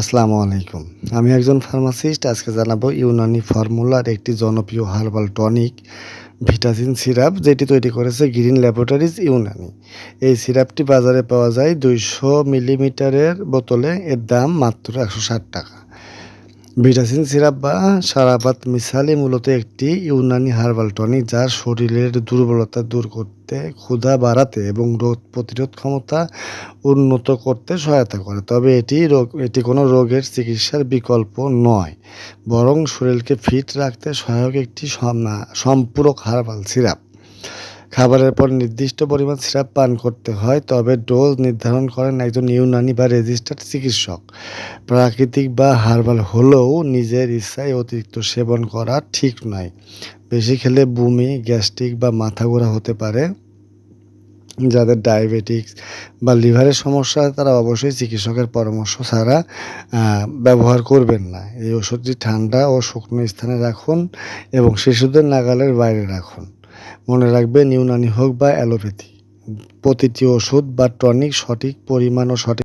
আসসালামু আলাইকুম। আমি একজন ফার্মাসিস্ট, আজকে জানাব ইউনানি ফর্মুলার একটি জনপ্রিয় হার্বাল টনিক ভিটাসিন সিরাপ, যেটি তৈরি করেছে গ্রিন ল্যাবরেটরিজ ইউনানি। এই সিরাপটি বাজারে পাওয়া যায় দুইশো মিলিমিটারের বোতলে, এর দাম মাত্র একশো ষাট টাকা। ভিটাসিন সিরাপ বা সারাপাত মিসালি মূলত একটি ইউনানি হার্বাল টনিক যা শরীরের দুর্বলতা দূর করতে, ক্ষুধা বাড়াতে এবং রোগ প্রতিরোধ ক্ষমতা উন্নত করতে সহায়তা করে। তবে এটি রোগ, এটি কোনো রোগের চিকিৎসার বিকল্প নয়, বরং শরীরকে ফিট রাখতে সহায়ক একটি সম্পূরক হার্বাল সিরাপ। খাবারের পর নির্দিষ্ট পরিমাণ সিরাপ পান করতে হয়, তবে ডোজ নির্ধারণ করেন একজন ইউনানি বা রেজিস্টার্ড চিকিৎসক। প্রাকৃতিক বা হার্বাল হলেও নিজের ইচ্ছায় অতিরিক্ত সেবন করা ঠিক নয়। বেশি খেলে বমি, গ্যাস্ট্রিক বা মাথা ঘোরা হতে পারে। যাদের ডায়াবেটিক্স বা লিভারের সমস্যা তারা অবশ্যই চিকিৎসকের পরামর্শ ছাড়া ব্যবহার করবেন না। এই ওষুধটি ঠান্ডা ও শুকনো স্থানে রাখুন এবং শিশুদের নাগালের বাইরে রাখুন। মনে রাখবেন ইউনানি হোক বা অ্যালোপ্যাথি প্রতিটি ওষুধ বা টনিক সঠিক পরিমাণ ও সঠিক